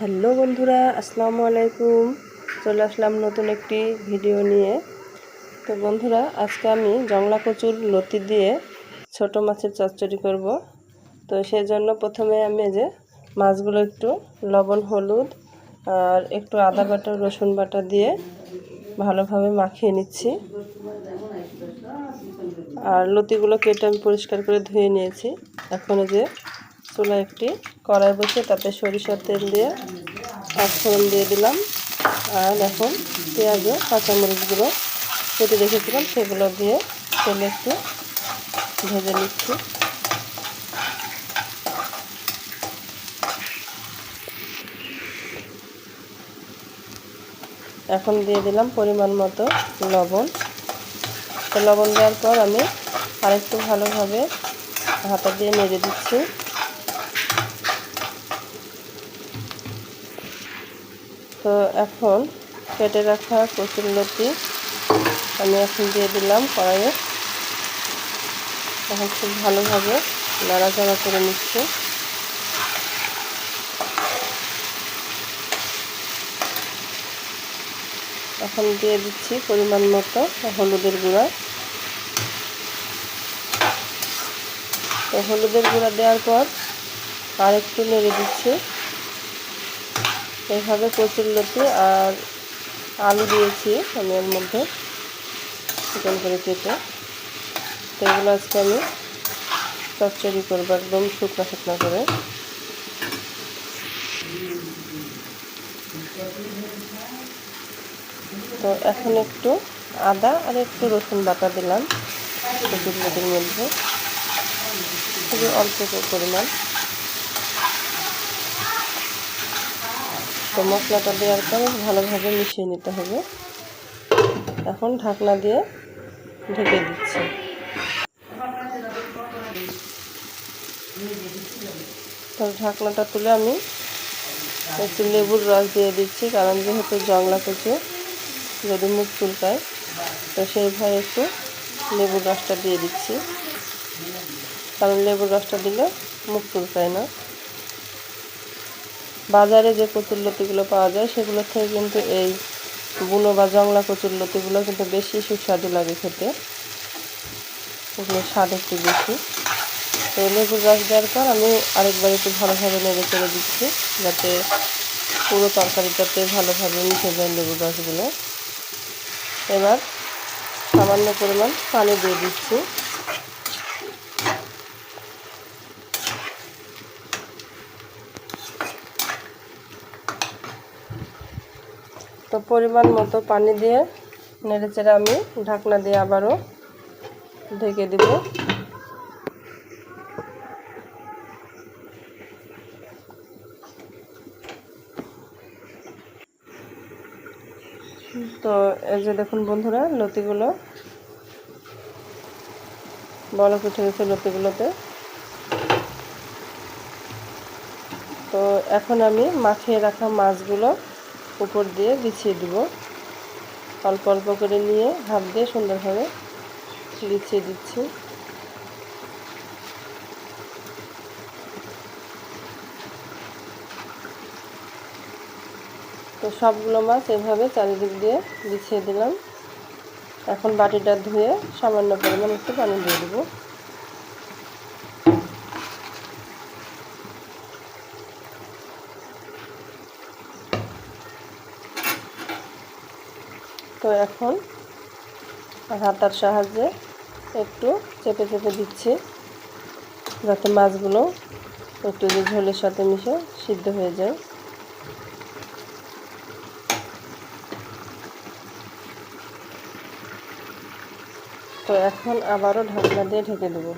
Hello বন্ধুরা, আসসালামু আলাইকুম। চলে আসলাম নতুন একটি ভিডিও নিয়ে। তো বন্ধুরা, আজকে আমি জংলা কচুর লতি দিয়ে ছোট মাছের চচ্চড়ি করব। তো সেই জন্য প্রথমে আমি যে মাছগুলো একটু লবণ, হলুদ আর একটু আদা বাটা, রসুন বাটা দিয়ে ভালোভাবে মাখিয়ে নিচ্ছি। আর লতিগুলো কেটে আমি পরিষ্কার করে ধুয়ে নিয়েছি। এখন যে চুলা একটি কড়াই বসে তাতে সরিষার তেল দিয়ে পাঁচফোড়ন দিয়ে দিলাম। আর এখন পেঁয়াজ কাঁচামরিচগুলো কেটে রেখেছিলাম, সেগুলো দিয়ে তেলে একটু ভেজে নিচ্ছি। এখন দিয়ে দিলাম পরিমাণ মতো লবণ। তো লবণ দেওয়ার পর আমি আরেকটু ভালোভাবে হাতা দিয়ে নেড়ে দিচ্ছি। তো এখন কেটে রাখা কচুর লতি আমি এখন দিয়ে দিলাম কড়াইয়ে। এখন খুব ভালোভাবে নাড়াচাড়া করে নিচ্ছি। এখন দিয়ে দিচ্ছি পরিমাণ মতো হলুদের গুঁড়া। তো হলুদের গুঁড়া দেওয়ার পর আর একটু নেড়ে দিচ্ছি। এইভাবে কচুর লতি আর আলু দিয়েছি আমি এর মধ্যে, চিকেন করে কেটে। তো এগুলো আজকে আমি চচ্চড়ি করব একদম শুকনো শুকনো করে। তো এখন একটু আদা আর একটু রসুন বাটা দিলাম কচুর লতির মধ্যে। খুবই অল্প পরিমাণ। তো মশলাটা দেওয়ার পরে ভালোভাবে মিশিয়ে নিতে হবে। এখন ঢাকনা দিয়ে ঢেকে দিচ্ছি। তো ঢাকনাটা তুলে আমি একটু লেবুর রস দিয়ে দিচ্ছি, কারণ যেহেতু জংলা কচু যদি মুখ চুলকায়, তো সেই সেইভাবে একটু লেবুর রসটা দিয়ে দিচ্ছি। কারণ লেবুর রসটা দিলে মুখ চুলকায় না। বাজারে যে কচুরলতিগুলো পাওয়া যায়, সেগুলো থেকে কিন্তু এই বুনো বা জংলা কচুরলতিগুলো কিন্তু বেশি সুস্বাদু লাগে খেতে। এগুলো স্বাদ একটু বেশি। তো লেবুর গাছ দেওয়ার পর আমি আরেকবার একটু ভালোভাবে নেড়ে চেড়ে দিচ্ছি, যাতে পুরো তরকারিটাতে ভালোভাবে মিশে যায় লেবুর গাছগুলো। এবার সামান্য পরিমাণ পানি দিয়ে দিচ্ছি। তো পরিমাণ মতো পানি দিয়ে নেড়ে চেড়ে আমি ঢাকনা দিয়ে আবারও ঢেকে দিব। তো এই যে দেখুন বন্ধুরা, লতিগুলো। বলক উঠে গেছে লতিগুলোতে। তো এখন আমি মাখিয়ে রাখা মাছগুলো উপর দিয়ে বিছিয়ে দিব। অল্প অল্প করে নিয়ে হাত দিয়ে সুন্দরভাবে বিছিয়ে দিচ্ছি। তো সবগুলো মাছ এভাবে চারিদিক দিয়ে বিছিয়ে দিলাম। এখন বাটিটা ধুয়ে সামান্য পরিমাণ একটু পানি দিয়ে দেবো। তো এখন হাতার সাহায্যে একটু চেপে চেপে দিচ্ছি, যাতে মাছগুলো একটু যে ঝোলের সাথে মিশে সিদ্ধ হয়ে যায়। তো এখন আবারও ঢাকনা দিয়ে ঢেকে দেবো।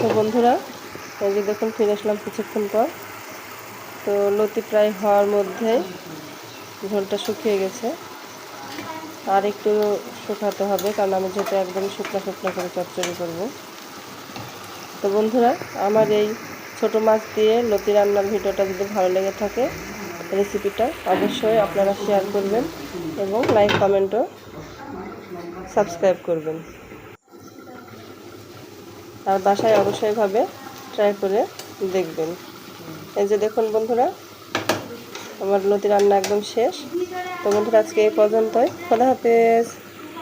তো বন্ধুরা, এই যে দেখুন ফিরে আসলাম কিছুক্ষণ পর। তো লতি প্রায় হওয়ার মধ্যে ঝোলটা শুকিয়ে গেছে। আর একটু শুকাতে হবে, কারণ আমি যেহেতু একদম শুকনো শুকনো করে চচ্চড়ি করব। তো বন্ধুরা, আমার এই ছোট মাছ দিয়ে লতি রান্নার ভিডিওটা যদি ভালো লেগে থাকে, রেসিপিটা অবশ্যই আপনারা শেয়ার করবেন এবং লাইক কমেন্টও সাবস্ক্রাইব করবেন। আর বাসায় অবশ্যইভাবে ট্রাই করে দেখবেন। এই যে দেখুন বন্ধুরা, আমার নদী রান্না একদম শেষ। তো বন্ধুরা, আজকে এই পর্যন্তই। খোলা হাফেজ।